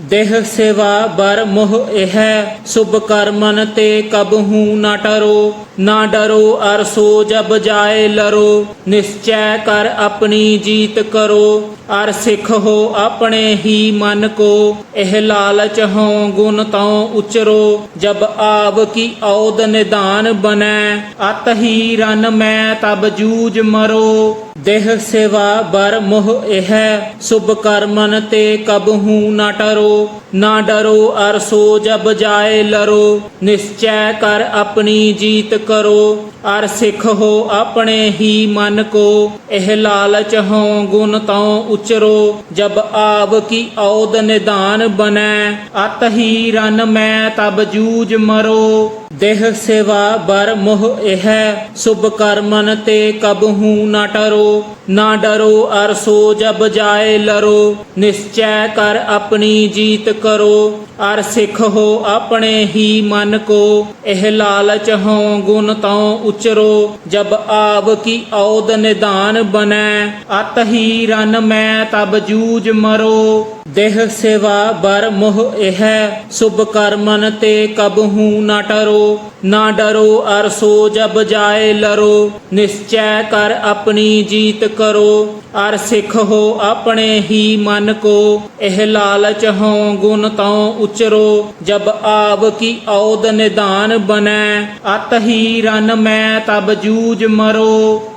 ਦੇਹ ਸੇਵਾ ਬਰ ਮੋਹ ਇਹ ਸੁਭ ਕਰਮਨ ਤੇ ਕਬਹੂ ਨਾ ਟਰੋ ਨਾ ਡਰੋ ਅਰਸੋ ਜਬ ਜਾਏ ਲਰੋ, ਨਿਸ਼ਚੈ ਕਰ ਆਪਣੀ ਜੀਤ ਕਰੋ। ਅਰ ਸਿੱਖ ਹੋ ਆਪਣੇ ਹੀ ਮਨ ਕੋ, ਇਹ ਲਾਲਚ ਹੋ ਗੁਣ ਤਉ ਉਚਰੋ। ਜਬ ਆਵ ਕੀ ਔਦ ਨਿਦਾਨ ਬਨੈ ਅਤ ਹੀ ਰਨ ਮੈਂ ਤਬ ਜੂਝ ਮਰੋ। ਦੇਹ ਸੇਵਾ ਬਰ ਮੋਹ ਇਹ, ਸੁਭ ਕਰਮਨ ਤੇ ਕਬਹੂ ਨਾ ਟਰੋ। ਨਾ ਡਰੋ ਅਰ ਸੋ ਜਬ ਜਾਏ ਲਰੋ, ਨਿਸ਼ਚੈ ਕਰ ਆਪਣੀ ਜੀਤ ਕਰੋ। ਅਰ ਸਿੱਖ ਹੋ ਆਪਣੇ ਹੀ ਮਨ ਕੋ, ਇਹ ਲਾਲਚ ਹੋ ਗੁਣ ਤਉ ਉਚਰੋ ਜਬ ਆਵ ਕੀ ਔਦ ਨਿਦਾਨ ਬਨੈ ਅਤ ਹੀ ਰਨ ਮੈਂ ਤਬ ਜੂਝ ਮਰੋ। ਦੇਹ ਸੇਵਾ ਬਰ ਮੋਹ ਇਹ ਸੁਭ ਕਰਮਨ ਤੇ ਕਬਹੂ ਨਾ ਟਰੋ ਨਾ ਡਰੋ ਅਰ ਸੋ ਜਬ ਜਾਏ ਲਰੋ, ਨਿਸ਼ਚੈ ਕਰ ਆਪਣੀ ਜੀਤ ਕਰੋ, ਅਰ ਸਿੱਖ ਹੋ ਆਪਣੇ ਹੀ ਮਨ ਕੋ, ਇਹ ਲਾਲਚ ਹੋਂ ਗੁਣ ਤਉ ਉਚਰੋ, ਜਬ ਆਵ ਕੀ ਔਦ ਨਿਦਾਨ ਬਨੈ ਅਤ ਹੀ ਰਨ ਮੈਂ ਤਬ ਜੂਝ ਮਰੋ। ਦੇਹ ਸੇਵਾ ਬਰ ਮੋਹ ਇਹ ਸੁਭ ਕਰਮਨ ਤੇ ਕਬਹੂ ਨਾ ਟਰੋ, ਨਾ ਡਰੋ ਅਰ ਸੋ ਜਬ ਜਾਏ ਲਰੋ, ਨਿਸ਼ਚੈ ਕਰ ਆਪਣੀ ਜੀਤ ਕਰੋ, ਅਰ ਸਿੱਖ ਹੋ ਆਪਣੇ ਹੀ ਮਨ ਕੋ, ਇਹ ਲਾਲਚ ਹੋਂ ਗੁਣ ਤਉ ਉਚਰੋ, ਜਬ ਆਵ ਕੀ ਔਦ ਨਿਦਾਨ ਬਨੈ ਅਤ ਹੀ ਰਨ ਮੈਂ ਤਬ ਜੂਝ ਮਰੋ।